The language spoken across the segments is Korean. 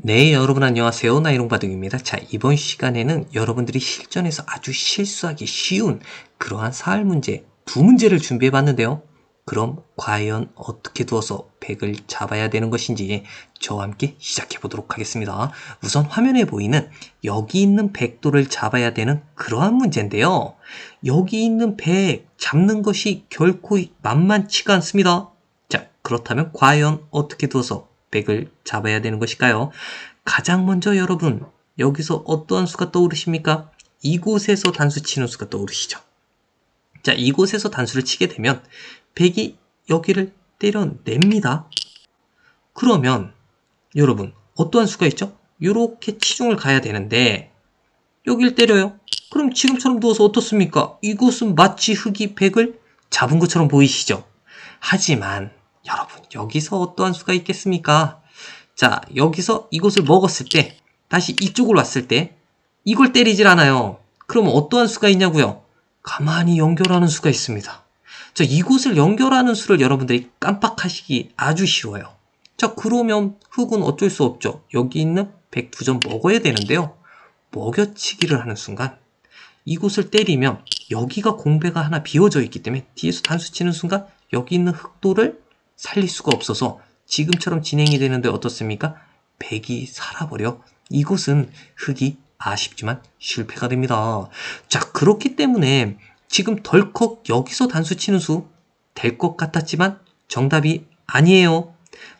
네, 여러분 안녕하세요. 나이롱바둥입니다. 자, 이번 시간에는 여러분들이 실전에서 아주 실수하기 쉬운 그러한 사활 문제 두 문제를 준비해 봤는데요. 그럼 과연 어떻게 두어서 100을 잡아야 되는 것인지 저와 함께 시작해 보도록 하겠습니다. 우선 화면에 보이는 여기 있는 100도를 잡아야 되는 그러한 문제인데요. 여기 있는 100 잡는 것이 결코 만만치가 않습니다. 자, 그렇다면 과연 어떻게 두어서 100을 잡아야 되는 것일까요? 가장 먼저 여러분, 여기서 어떠한 수가 떠오르십니까? 이곳에서 단수 치는 수가 떠오르시죠? 자, 이곳에서 단수를 치게 되면 100이 여기를 때려냅니다. 그러면 여러분, 어떠한 수가 있죠? 이렇게 치중을 가야 되는데 여길 때려요. 그럼 지금처럼 누워서 어떻습니까? 이곳은 마치 흙이 100을 잡은 것처럼 보이시죠? 하지만 여러분, 여기서 어떠한 수가 있겠습니까? 자, 여기서 이곳을 먹었을 때, 다시 이쪽으로 왔을 때, 이걸 때리질 않아요. 그럼 어떠한 수가 있냐고요? 가만히 연결하는 수가 있습니다. 자, 이곳을 연결하는 수를 여러분들이 깜빡하시기 아주 쉬워요. 자, 그러면 흙은 어쩔 수 없죠. 여기 있는 102점 먹어야 되는데요. 먹여치기를 하는 순간, 이곳을 때리면 여기가 공배가 하나 비워져 있기 때문에 뒤에서 단수 치는 순간 여기 있는 흑도를 살릴 수가 없어서 지금처럼 진행이 되는데 어떻습니까? 백이 살아버려 이곳은 흙이 아쉽지만 실패가 됩니다. 자, 그렇기 때문에 지금 덜컥 여기서 단수 치는 수 될 것 같았지만 정답이 아니에요.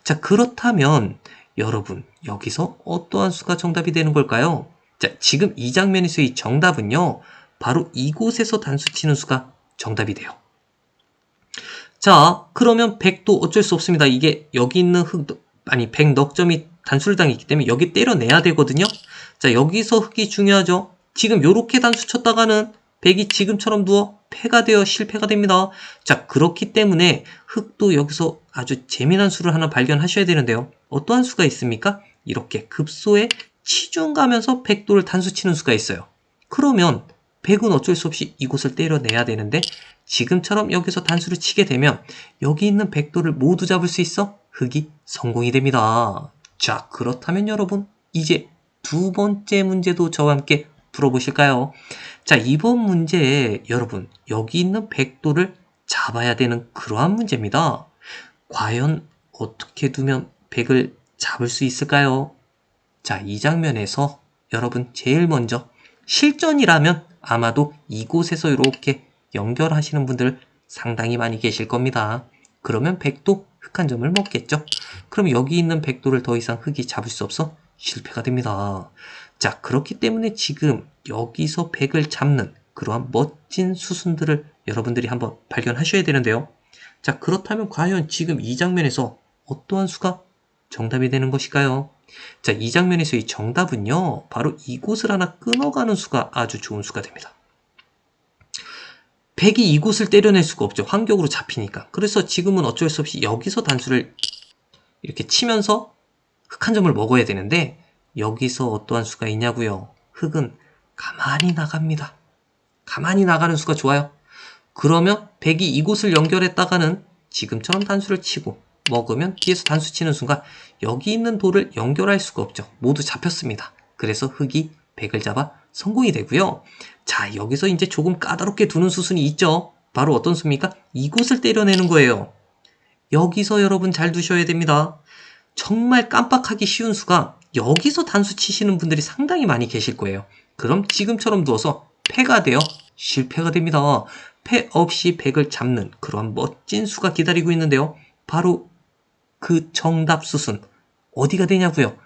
자, 그렇다면 여러분, 여기서 어떠한 수가 정답이 되는 걸까요? 자, 지금 이 장면에서의 정답은요, 바로 이곳에서 단수 치는 수가 정답이 돼요. 자, 그러면 100도 어쩔 수 없습니다. 이게 여기 있는 흙, 아니 100 넉점이 단수를 당했기 때문에 여기 때려내야 되거든요. 자, 여기서 흙이 중요하죠. 지금 요렇게 단수 쳤다가는 100이 지금처럼 누워 패가 되어 실패가 됩니다. 자, 그렇기 때문에 흙도 여기서 아주 재미난 수를 하나 발견하셔야 되는데요. 어떠한 수가 있습니까? 이렇게 급소에 치중 가면서 100도를 단수 치는 수가 있어요. 그러면 100은 어쩔 수 없이 이곳을 때려내야 되는데 지금처럼 여기서 단수를 치게 되면 여기 있는 100도를 모두 잡을 수 있어 흙이 성공이 됩니다. 자, 그렇다면 여러분 이제 두 번째 문제도 저와 함께 풀어보실까요? 자, 이번 문제에 여러분 여기 있는 100도를 잡아야 되는 그러한 문제입니다. 과연 어떻게 두면 100을 잡을 수 있을까요? 자, 이 장면에서 여러분 제일 먼저 실전이라면 아마도 이곳에서 이렇게 연결하시는 분들 상당히 많이 계실 겁니다. 그러면 100도 흙한 점을 먹겠죠. 그럼 여기 있는 100도를 더 이상 흙이 잡을 수 없어 실패가 됩니다. 자, 그렇기 때문에 지금 여기서 100을 잡는 그러한 멋진 수순들을 여러분들이 한번 발견하셔야 되는데요. 자, 그렇다면 과연 지금 이 장면에서 어떠한 수가 정답이 되는 것일까요? 자, 이 장면에서의 정답은요, 바로 이곳을 하나 끊어가는 수가 아주 좋은 수가 됩니다. 백이 이곳을 때려낼 수가 없죠. 환격으로 잡히니까. 그래서 지금은 어쩔 수 없이 여기서 단수를 이렇게 치면서 흙한 점을 먹어야 되는데 여기서 어떠한 수가 있냐고요. 흙은 가만히 나갑니다. 가만히 나가는 수가 좋아요. 그러면 백이 이곳을 연결했다가는 지금처럼 단수를 치고 먹으면 뒤에서 단수 치는 순간 여기 있는 돌을 연결할 수가 없죠. 모두 잡혔습니다. 그래서 흙이 백을 잡아 성공이 되고요. 자, 여기서 이제 조금 까다롭게 두는 수순이 있죠. 바로 어떤 수입니까? 이곳을 때려내는 거예요. 여기서 여러분 잘 두셔야 됩니다. 정말 깜빡하기 쉬운 수가 여기서 단수 치시는 분들이 상당히 많이 계실 거예요. 그럼 지금처럼 두어서 패가 되어 실패가 됩니다. 패 없이 백을 잡는 그런 멋진 수가 기다리고 있는데요. 바로 그 정답 수순 어디가 되냐고요?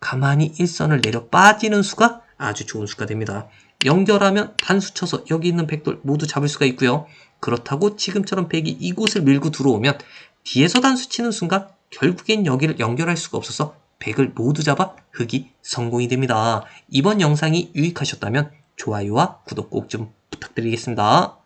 가만히 일선을 내려 빠지는 수가 아주 좋은 수가 됩니다. 연결하면 단수 쳐서 여기 있는 백돌 모두 잡을 수가 있고요. 그렇다고 지금처럼 백이 이곳을 밀고 들어오면 뒤에서 단수 치는 순간 결국엔 여기를 연결할 수가 없어서 백을 모두 잡아 흙이 성공이 됩니다. 이번 영상이 유익하셨다면 좋아요와 구독 꼭 좀 부탁드리겠습니다.